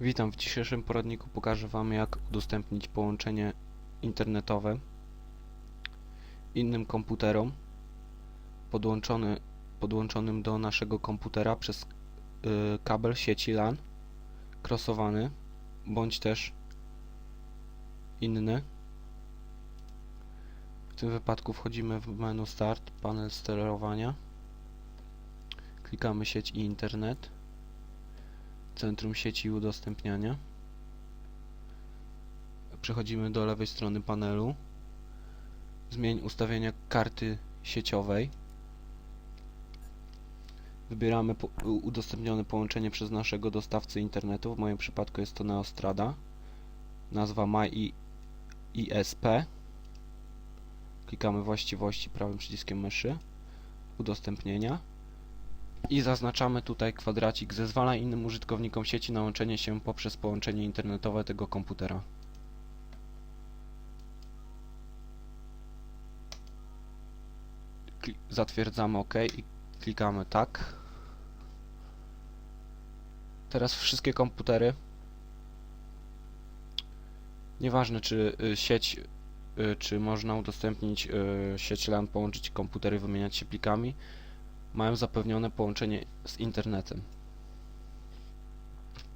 Witam, w dzisiejszym poradniku. Pokażę Wam jak udostępnić połączenie internetowe innym komputerom podłączony, podłączonym do naszego komputera przez y, kabel sieci LAN krosowany bądź też inny. W tym wypadku wchodzimy w menu Start, panel sterowania. Klikamy sieć i internet Centrum sieci i udostępniania. Przechodzimy do lewej strony panelu. Zmień ustawienia karty sieciowej. Wybieramy po udostępnione połączenie przez naszego dostawcę internetu. W moim przypadku jest to Neostrada. Nazwa MyISP. Klikamy właściwości prawym przyciskiem myszy. Udostępnienia i zaznaczamy tutaj kwadracik zezwala innym użytkownikom sieci na łączenie się poprzez połączenie internetowe tego komputera. Zatwierdzamy OK i klikamy tak. Teraz wszystkie komputery nieważne czy y, sieć y, czy można udostępnić y, sieć LAN, połączyć komputery, wymieniać się plikami mają zapewnione połączenie z internetem.